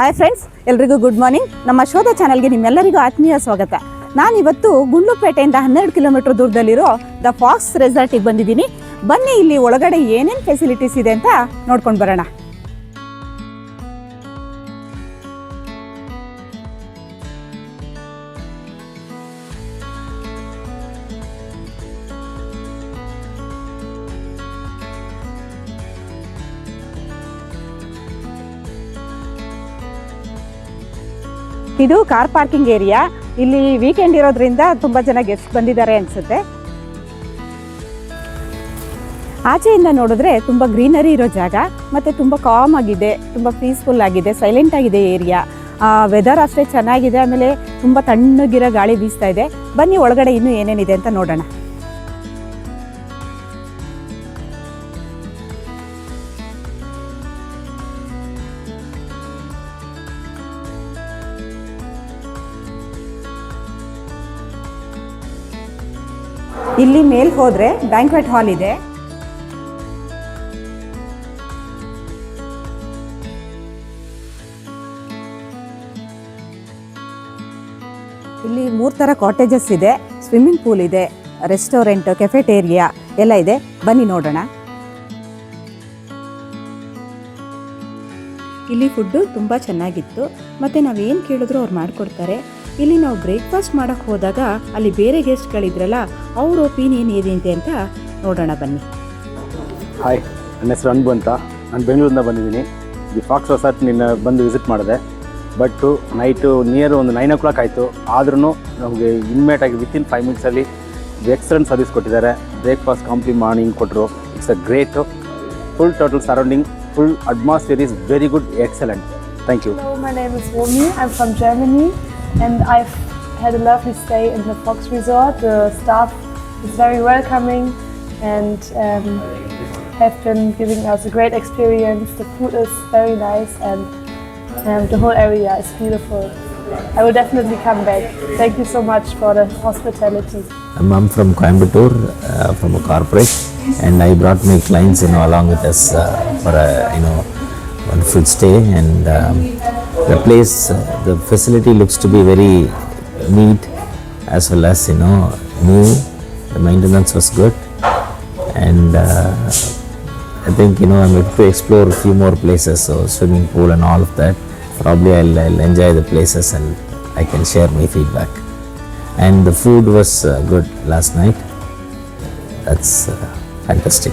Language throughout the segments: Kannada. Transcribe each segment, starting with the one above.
ಹಾಯ್ ಫ್ರೆಂಡ್ಸ್ ಎಲ್ರಿಗೂ ಗುಡ್ ಮಾರ್ನಿಂಗ್ ನಮ್ಮ ಶೋಧ ಚಾನಲ್ಗೆ ನಿಮ್ಮೆಲ್ಲರಿಗೂ ಆತ್ಮೀಯ ಸ್ವಾಗತ. ನಾನಿವತ್ತು ಗುಂಡ್ಲುಪೇಟೆಯಿಂದ ಹನ್ನೆರಡು ಕಿಲೋಮೀಟರ್ ದೂರದಲ್ಲಿರೋ ದ ಫಾಕ್ಸ್ ರೆಸಾರ್ಟಿಗೆ ಬಂದಿದ್ದೀನಿ. ಬನ್ನಿ, ಇಲ್ಲಿ ಒಳಗಡೆ ಏನೇನು ಫೆಸಿಲಿಟೀಸ್ ಇದೆ ಅಂತ ನೋಡ್ಕೊಂಡು ಬರೋಣ. ಇದು ಕಾರ್ ಪಾರ್ಕಿಂಗ್ ಏರಿಯಾ ಇಲ್ಲಿ ವೀಕೆಂಡ್ ಇರೋದ್ರಿಂದ ತುಂಬ ಜನ ಗೆಸ್ಟ್ ಬಂದಿದ್ದಾರೆ ಅನ್ಸುತ್ತೆ. ಆಚೆಯಿಂದ ನೋಡಿದ್ರೆ ತುಂಬ ಗ್ರೀನರಿ ಇರೋ ಜಾಗ, ಮತ್ತು ತುಂಬ ಕಾಮ್ ಆಗಿದೆ, ತುಂಬ ಪೀಸ್ಫುಲ್ ಆಗಿದೆ ಸೈಲೆಂಟ್ ಆಗಿದೆ ಏರಿಯಾ ವೆದರ್ ಅಷ್ಟೇ ಚೆನ್ನಾಗಿದೆ, ಆಮೇಲೆ ತುಂಬ ತಣ್ಣಗಿರೋ ಗಾಳಿ ಬೀಸ್ತಾ ಇದೆ. ಬನ್ನಿ, ಒಳಗಡೆ ಇನ್ನೂ ಏನೇನಿದೆ ಅಂತ ನೋಡೋಣ. ಇಲ್ಲಿ ಮೇಲ್ ಹೋದ್ರೆ ಬ್ಯಾಂಕ್ವೆಟ್ ಹಾಲ್ ಇದೆ. ಇಲ್ಲಿ ಮೂರು ಥರ ಕಾಟೇಜಸ್ ಇದೆ ಸ್ವಿಮ್ಮಿಂಗ್ ಪೂಲ್ ಇದೆ ರೆಸ್ಟೋರೆಂಟ್ ಕೆಫೆಟೇರಿಯಾ ಎಲ್ಲ ಇದೆ. ಬನ್ನಿ ನೋಡೋಣ. ಇಲ್ಲಿ ಫುಡ್ಡು ತುಂಬ ಚೆನ್ನಾಗಿತ್ತು. ಮತ್ತು ನಾವೇನು ಕೇಳಿದ್ರು ಅವ್ರು ಮಾಡಿಕೊಡ್ತಾರೆ. ಇಲ್ಲಿ ನಾವು ಬ್ರೇಕ್ಫಾಸ್ಟ್ ಮಾಡಕ್ ಹೋದಾಗ ಅಲ್ಲಿ ಬೇರೆ ಗೆಸ್ಟ್ಗಳಿದ್ರಲ್ಲ ಅವ್ರ ಒಪಿನಿಯನ್ ಏನಿದೆ ಅಂತ ನೋಡೋಣ ಬನ್ನಿ. ಹಾಯ್ ನನ್ನ ಹೆಸರು ಅನ್ಬು ಅಂತ. ನಾನು ಬೆಂಗಳೂರಿಂದ ಬಂದಿದ್ದೀನಿ. ದಿ ಫಾಕ್ಸ್ ರೆಸಾರ್ಟ್ ನಿನ್ನ ಬಂದು ವಿಸಿಟ್ ಮಾಡಿದೆ. ಬಟ್ಟು ನೈಟು ನಿಯರ್ ಒಂದು ನೈನ್ ಓ ಕ್ಲಾಕ್ ಆಯಿತು. ಆದ್ರೂ ನಮಗೆ ಇಮ್ಮಿಡಿಯೇಟಾಗಿ ವಿತಿನ್ ಫೈವ್ ಮಿನಿಟ್ಸಲ್ಲಿ ಎಕ್ಸಲೆಂಟ್ ಸರ್ವಿಸ್ ಕೊಟ್ಟಿದ್ದಾರೆ. ಬ್ರೇಕ್ಫಾಸ್ಟ್ ಕಾಂಪ್ಲಿ ಮಾರ್ನಿಂಗ್ ಕೊಟ್ಟರು it's a great full total surrounding full atmosphere is very good excellent thank you my name is Omi I from Germany and I've had a lovely stay in the Fox Resort. The staff is very welcoming and um, have been giving us a great experience. The food is very nice and um, the whole area is beautiful. I will definitely come back. Thank you so much for the hospitality. I'm from Coimbatore, uh, from a corporate, and I brought my clients, you know, along with us uh, for a, you know, wonderful stay. And um, the place, uh, the facility looks to be very neat, as well as you know, new. The maintenance was good, and uh, I think you know I'm able to explore a few more places, so swimming pool and all of that. Probably I'll, I'll enjoy the places and I can share my feedback and the food was uh, good last night. That's uh, fantastic.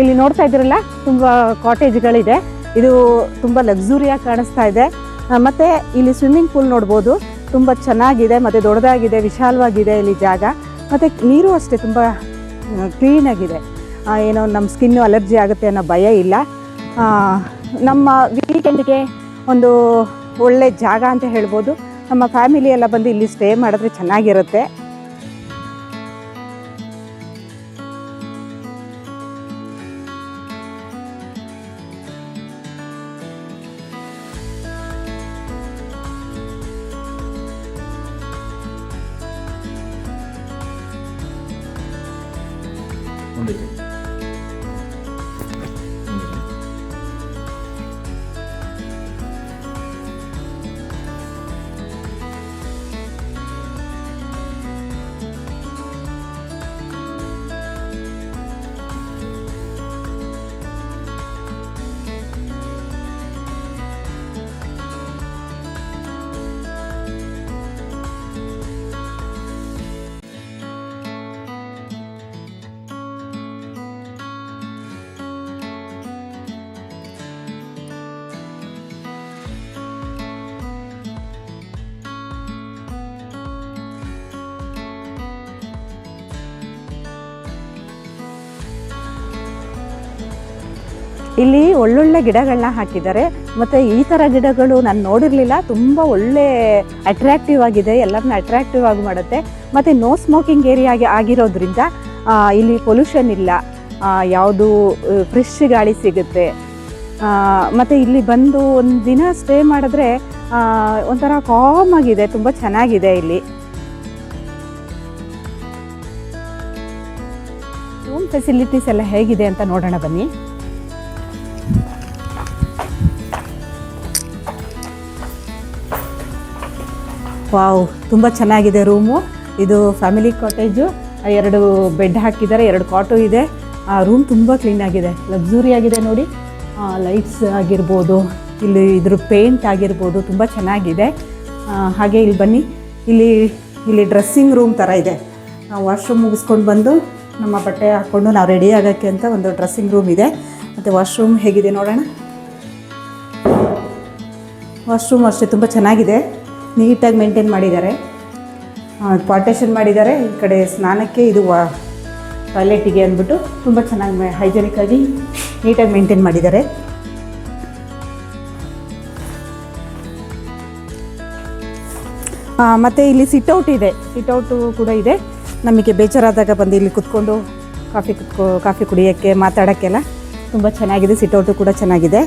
ಇಲ್ಲಿ ನೋಡ್ತಾ ಇದ್ದೀರಲ್ಲ, ತುಂಬ ಕಾಟೇಜ್ಗಳಿದೆ ಇದು ತುಂಬ ಲಕ್ಸುರಿಯಾಗಿ ಕಾಣಿಸ್ತಾ ಇದೆ. ಮತ್ತು ಇಲ್ಲಿ ಸ್ವಿಮ್ಮಿಂಗ್ ಪೂಲ್ ನೋಡ್ಬೋದು. ತುಂಬ ಚೆನ್ನಾಗಿದೆ, ಮತ್ತು ದೊಡ್ಡದಾಗಿದೆ, ವಿಶಾಲವಾಗಿದೆ ಇಲ್ಲಿ ಜಾಗ. ಮತ್ತು ನೀರು ಅಷ್ಟೇ, ತುಂಬ ಕ್ಲೀನಾಗಿದೆ ಏನೋ ನಮ್ಮ ಸ್ಕಿನ್ನು ಅಲರ್ಜಿ ಆಗುತ್ತೆ ಅನ್ನೋ ಭಯ ಇಲ್ಲ. ನಮ್ಮ ವೀಕೆಂಡ್ಗೆ ಒಂದು ಒಳ್ಳೆ ಜಾಗ ಅಂತ ಹೇಳ್ಬೋದು. ನಮ್ಮ ಫ್ಯಾಮಿಲಿ ಎಲ್ಲ ಬಂದು ಇಲ್ಲಿ ಸ್ಟೇ ಮಾಡಿದ್ರೆ ಚೆನ್ನಾಗಿರುತ್ತೆ. fundo. ಇಲ್ಲಿ ಒಳ್ಳೊಳ್ಳೆ ಗಿಡಗಳನ್ನ ಹಾಕಿದ್ದಾರೆ. ಮತ್ತು ಈ ಥರ ಗಿಡಗಳು ನಾನು ನೋಡಿರಲಿಲ್ಲ. ತುಂಬ ಒಳ್ಳೆ ಅಟ್ರಾಕ್ಟಿವ್ ಆಗಿದೆ. ಎಲ್ಲರನ್ನ ಅಟ್ರಾಕ್ಟಿವ್ ಆಗಿ ಮಾಡುತ್ತೆ. ಮತ್ತು ನೋ ಸ್ಮೋಕಿಂಗ್ ಏರಿಯಾಗೆ ಆಗಿರೋದ್ರಿಂದ ಇಲ್ಲಿ ಪೊಲ್ಯೂಷನ್ ಇಲ್ಲ. ಯಾವುದು ಫ್ರೆಶ್ ಗಾಳಿ ಸಿಗುತ್ತೆ. ಮತ್ತು ಇಲ್ಲಿ ಬಂದು ಒಂದು ದಿನ ಸ್ಟೇ ಮಾಡಿದ್ರೆ ಒಂಥರ ಕಾಮ್ ಆಗಿದೆ. ತುಂಬ ಚೆನ್ನಾಗಿದೆ ಇಲ್ಲಿ. ರೂಮ್ ಫೆಸಿಲಿಟೀಸ್ ಎಲ್ಲ ಹೇಗಿದೆ ಅಂತ ನೋಡೋಣ ಬನ್ನಿ. ವಾವ್, ತುಂಬ ಚೆನ್ನಾಗಿದೆ ರೂಮು. ಇದು ಫ್ಯಾಮಿಲಿ ಕಾಟೇಜು. ಎರಡು ಬೆಡ್ ಹಾಕಿದ್ದಾರೆ, ಎರಡು ಕಾಟು ಇದೆ. ಆ ರೂಮ್ ತುಂಬ ಕ್ಲೀನ್ ಆಗಿದೆ. ಲಕ್ಸುರಿ ಆಗಿದೆ ನೋಡಿ. ಲೈಟ್ಸ್ ಆಗಿರ್ಬೋದು, ಇಲ್ಲಿ ಇದ್ರ ಪೇಂಟ್ ಆಗಿರ್ಬೋದು, ತುಂಬ ಚೆನ್ನಾಗಿದೆ. ಹಾಗೆ ಇಲ್ಲಿ ಬನ್ನಿ. ಇಲ್ಲಿ ಇಲ್ಲಿ ಡ್ರೆಸ್ಸಿಂಗ್ ರೂಮ್ ಥರ ಇದೆ. ವಾಶ್ರೂಮ್ ಮುಗಿಸ್ಕೊಂಡು ಬಂದು ನಮ್ಮ ಬಟ್ಟೆ ಹಾಕ್ಕೊಂಡು ನಾವು ರೆಡಿ ಆಗೋಕ್ಕೆ ಅಂತ ಒಂದು ಡ್ರೆಸ್ಸಿಂಗ್ ರೂಮ್ ಇದೆ. ಮತ್ತು ವಾಶ್ರೂಮ್ ಹೇಗಿದೆ ನೋಡೋಣ. ವಾಶ್ರೂಮ್ ಅಷ್ಟೇ ತುಂಬ ಚೆನ್ನಾಗಿದೆ. ನೀಟಾಗಿ ಮೇಂಟೈನ್ ಮಾಡಿದ್ದಾರೆ. ಪಾರ್ಟೇಷನ್ ಮಾಡಿದ್ದಾರೆ. ಈ ಕಡೆ ಸ್ನಾನಕ್ಕೆ ಇದು ಟಾಯ್ಲೆಟಿಗೆ ಅಂದ್ಬಿಟ್ಟು ತುಂಬ ಚೆನ್ನಾಗಿ ಹೈಜೆನಿಕ್ ಆಗಿ ನೀಟಾಗಿ ಮೇಂಟೈನ್ ಮಾಡಿದ್ದಾರೆ. ಮತ್ತು ಇಲ್ಲಿ ಸಿಟ್ಔಟ್ ಇದೆ. ಸಿಟ್ಔಟು ಕೂಡ ಇದೆ. ನಮಗೆ ಬೇಜಾರಾದಾಗ ಬಂದು ಇಲ್ಲಿ ಕುತ್ಕೊಂಡು ಕಾಫಿ ಕುತ್ಕೋ ಕಾಫಿ ಕುಡಿಯೋಕ್ಕೆ, ಮಾತಾಡೋಕ್ಕೆಲ್ಲ ತುಂಬ ಚೆನ್ನಾಗಿದೆ. ಸಿಟ್ಔಟು ಕೂಡ ಚೆನ್ನಾಗಿದೆ.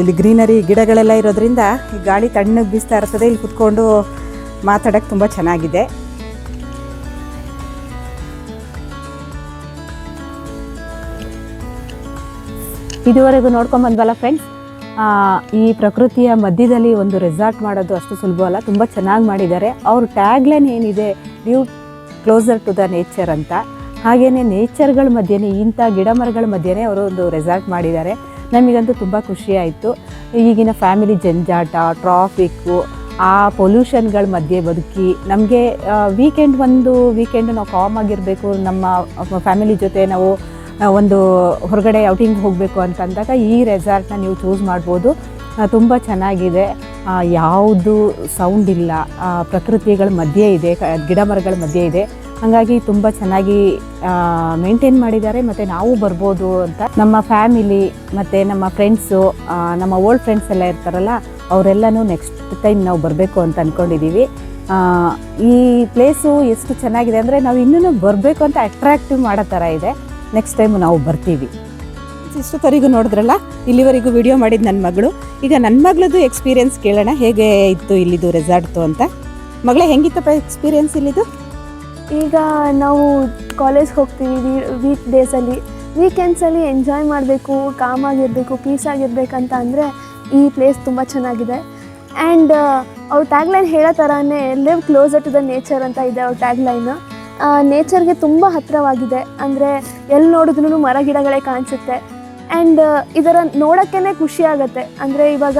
ಇಲ್ಲಿ ಗ್ರೀನರಿ ಗಿಡಗಳೆಲ್ಲ ಇರೋದ್ರಿಂದ ಈ ಗಾಳಿ ತಣ್ಣಗೆ ಬೀಸ್ತಾ ಇರ್ತದೆ. ಇಲ್ಲಿ ಕುತ್ಕೊಂಡು ಮಾತಾಡೋಕ್ಕೆ ತುಂಬ ಚೆನ್ನಾಗಿದೆ. ಇದುವರೆಗೂ ನೋಡ್ಕೊಂಡ್ ಬಂದ್ವಲ್ಲ ಫ್ರೆಂಡ್ಸ್ ಈ ಪ್ರಕೃತಿಯ ಮಧ್ಯದಲ್ಲಿ ಒಂದು ರೆಸಾರ್ಟ್ ಮಾಡೋದು ಅಷ್ಟು ಸುಲಭ ಅಲ್ಲ. ತುಂಬ ಚೆನ್ನಾಗಿ ಮಾಡಿದ್ದಾರೆ. ಅವ್ರ ಟ್ಯಾಗ್ಲೈನ್ ಏನಿದೆ? Do closer to the nature ಅಂತ. ಹಾಗೆಯೇ ನೇಚರ್ಗಳ ಮಧ್ಯೆ ಇಂಥ ಗಿಡ ಮರಗಳ ಮಧ್ಯೆ ಅವರು ಒಂದು ರೆಸಾರ್ಟ್ ಮಾಡಿದ್ದಾರೆ. ನಮಗಂತೂ ತುಂಬ ಖುಷಿ ಆಯಿತು ಈಗಿನ ಫ್ಯಾಮಿಲಿ ಜಂಜಾಟ ಟ್ರಾಫಿಕ್ಕು ಆ ಪೊಲ್ಯೂಷನ್ಗಳ ಮಧ್ಯೆ ಬದುಕಿ, ನಮಗೆ ವೀಕೆಂಡ್ ಒಂದು ವೀಕೆಂಡ್ ನಾವು ಕಾಮ್ ಆಗಿರಬೇಕು, ನಮ್ಮ ಫ್ಯಾಮಿಲಿ ಜೊತೆ ನಾವು ಒಂದು ಹೊರಗಡೆ ಔಟಿಂಗ್ ಹೋಗಬೇಕು ಅಂತಂದಾಗ ಈ ರೆಸಾರ್ಟ್ನ ನೀವು ಚೂಸ್ ಮಾಡ್ಬೋದು. ತುಂಬ ಚೆನ್ನಾಗಿದೆ. ಯಾವುದು ಸೌಂಡ್ ಇಲ್ಲ. ಪ್ರಕೃತಿಗಳ ಮಧ್ಯೆ ಇದೆ ಗಿಡ ಮರಗಳ ಮಧ್ಯೆ ಇದೆ. ಹಾಗಾಗಿ ತುಂಬ ಚೆನ್ನಾಗಿ ಮೇಂಟೈನ್ ಮಾಡಿದ್ದಾರೆ. ಮತ್ತು ನಾವು ಬರ್ಬೋದು ಅಂತ ನಮ್ಮ ಫ್ಯಾಮಿಲಿ ಮತ್ತು ನಮ್ಮ ಫ್ರೆಂಡ್ಸು ನಮ್ಮ ಓಲ್ಡ್ ಫ್ರೆಂಡ್ಸ್ ಎಲ್ಲ ಇರ್ತಾರಲ್ಲ, ಅವರೆಲ್ಲನೂ ನೆಕ್ಸ್ಟ್ ಟೈಮ್ ನಾವು ಬರಬೇಕು ಅಂತ ಅಂದ್ಕೊಂಡಿದ್ದೀವಿ ಈ ಪ್ಲೇಸು ಎಷ್ಟು ಚೆನ್ನಾಗಿದೆ ಅಂದರೆ ನಾವು ಇನ್ನೂ ಬರಬೇಕು ಅಂತ ಅಟ್ರಾಕ್ಟಿವ್ ಮಾಡೋ ಥರ ಇದೆ. ನೆಕ್ಸ್ಟ್ ಟೈಮ್ ನಾವು ಬರ್ತೀವಿ. ಇಷ್ಟೊತ್ತವರೆಗೂ ನೋಡಿದ್ರಲ್ಲ, ಇಲ್ಲಿವರೆಗೂ ವಿಡಿಯೋ ಮಾಡಿದ ನನ್ನ ಮಗಳು. ಈಗ ನನ್ನ ಮಗಳದ್ದು ಎಕ್ಸ್ಪೀರಿಯನ್ಸ್ ಕೇಳೋಣ, ಹೇಗೆ ಇತ್ತು ಇಲ್ಲಿದು ರೆಸಾರ್ಟ್ದು ಅಂತ. ಮಗಳೇ, ಹೆಂಗಿತ್ತಪ್ಪ ಎಕ್ಸ್ಪೀರಿಯನ್ಸ್ ಇಲ್ಲಿದು? ಈಗ ನಾವು ಕಾಲೇಜ್ ಹೋಗ್ತೀವಿ ವೀಕ್ ಡೇಸಲ್ಲಿ ವೀಕೆಂಡ್ಸಲ್ಲಿ ಎಂಜಾಯ್ ಮಾಡಬೇಕು ಕಾಮಾಗಿರಬೇಕು ಪೀಸ್ ಆಗಿರ್ಬೇಕಂತ ಅಂದರೆ ಈ ಪ್ಲೇಸ್ ತುಂಬ ಚೆನ್ನಾಗಿದೆ. ಆ್ಯಂಡ್ ಅವ್ರ ಟ್ಯಾಗ್ಲೈನ್ ಹೇಳೋ ಥರನೇ live closer to the nature ಅಂತ ಇದೆ ಅವ್ರ ಟ್ಯಾಗ್ಲೈನ್ ನೇಚರ್ಗೆ ತುಂಬ ಹತ್ತಿರವಾಗಿದೆ. ಅಂದರೆ ಎಲ್ಲಿ ನೋಡಿದ್ರೂ ಮರ, ಗಿಡಗಳೇ ಕಾಣಿಸುತ್ತೆ. ಆ್ಯಂಡ್ ಇದರ ನೋಡೋಕ್ಕೇ ಖುಷಿ ಆಗುತ್ತೆ. ಅಂದರೆ ಇವಾಗ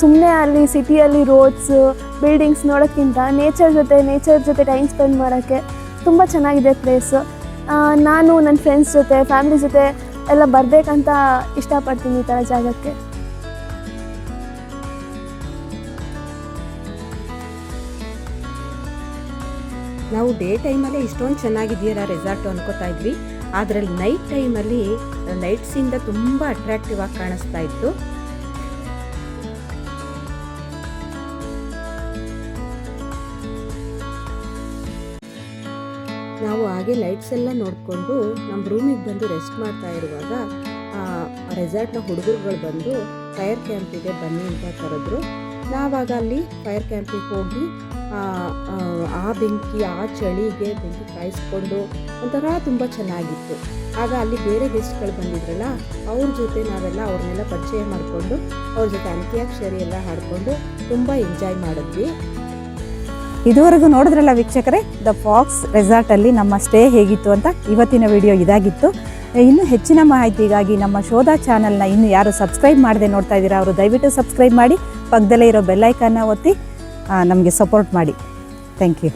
ಸುಮ್ಮನೆ ಅಲ್ಲಿ ಸಿಟಿಯಲ್ಲಿ ರೋಡ್ಸು ಬಿಲ್ಡಿಂಗ್ಸ್ ನೋಡೋಕ್ಕಿಂತ ನೇಚರ್ ಜೊತೆ ನೇಚರ್ ಜೊತೆ ಟೈಮ್ ಸ್ಪೆಂಡ್ ಮಾಡೋಕ್ಕೆ ತುಂಬ ಚೆನ್ನಾಗಿದೆ ಪ್ಲೇಸು ನಾನು ನನ್ನ ಫ್ರೆಂಡ್ಸ್ ಜೊತೆ ಫ್ಯಾಮಿಲಿ ಜೊತೆ ಎಲ್ಲ ಬರಬೇಕಂತ ಇಷ್ಟಪಡ್ತೀನಿ ಈ ಥರ ಜಾಗಕ್ಕೆ. ನಾವು ಡೇ ಟೈಮಲ್ಲೇ ಇಷ್ಟೊಂದು ಚೆನ್ನಾಗಿದೆಯಲ್ಲ ರೆಸಾರ್ಟು ಅನ್ಕೋತಾ ಇದ್ವಿ. ಆದರೆ ನೈಟ್ ಟೈಮಲ್ಲಿ ಲೈಟ್ಸಿಂದ ತುಂಬ ಅಟ್ರಾಕ್ಟಿವ್ ಆಗಿ ಕಾಣಿಸ್ತಾ ಇತ್ತು. ನಾವು ಹಾಗೆ ಲೈಟ್ಸ್ ಎಲ್ಲ ನೋಡಿಕೊಂಡು ನಮ್ಮ ರೂಮಿಗೆ ಬಂದು ರೆಸ್ಟ್ ಮಾಡ್ತಾ ಇರುವಾಗ ರೆಸಾರ್ಟ್ನ ಹುಡುಗರುಗಳು ಬಂದು ಫೈರ್ ಕ್ಯಾಂಪಿಗೆ ಬನ್ನಿ ಅಂತ ಕರೆದ್ರು. ನಾವಾಗ ಅಲ್ಲಿ ಫೈರ್ ಕ್ಯಾಂಪಿಗೆ ಹೋಗಿ ಆ, ಬೆಂಕಿ ಆ ಚಳಿಗೆ ಬೆಂಕಿ ಕಾಯಿಸ್ಕೊಂಡು ಒಂಥರ ತುಂಬ ಚೆನ್ನಾಗಿತ್ತು. ಆಗ ಅಲ್ಲಿ ಬೇರೆ ಗೆಸ್ಟ್ಗಳು ಬಂದಿದ್ರಲ್ಲ ಅವ್ರ ಜೊತೆ ನಾವೆಲ್ಲ ಅವ್ರನ್ನೆಲ್ಲ ಪರಿಚಯ ಮಾಡಿಕೊಂಡು ಅವ್ರ ಜೊತೆ ಅಂತ್ಯಾಕ್ಷರಿ ಎಲ್ಲ ಹಾಡಿಕೊಂಡು ತುಂಬ ಎಂಜಾಯ್ ಮಾಡಿದ್ವಿ. ಇದುವರೆಗೂ ನೋಡಿದ್ರಲ್ಲ ವೀಕ್ಷಕರೇ ದ ಫಾಕ್ಸ್ ರೆಸಾರ್ಟಲ್ಲಿ ನಮ್ಮ ಸ್ಟೇ ಹೇಗಿತ್ತು ಅಂತ ಇವತ್ತಿನ ವಿಡಿಯೋ ಇದಾಗಿತ್ತು. ಇನ್ನೂ ಹೆಚ್ಚಿನ ಮಾಹಿತಿಗಾಗಿ ನಮ್ಮ ಶೋಧ ಚಾನಲ್ನ ಇನ್ನು ಯಾರು ಸಬ್ಸ್ಕ್ರೈಬ್ ಮಾಡದೆ ನೋಡ್ತಾ ಇದ್ದೀರಾ, ಅವರು ದಯವಿಟ್ಟು ಸಬ್ಸ್ಕ್ರೈಬ್ ಮಾಡಿ, ಪಕ್ಕದಲ್ಲೇ ಇರೋ ಬೆಲ್ಲೈಕನ್ನ ಒತ್ತಿ ನಮಗೆ ಸಪೋರ್ಟ್ ಮಾಡಿ. Thank you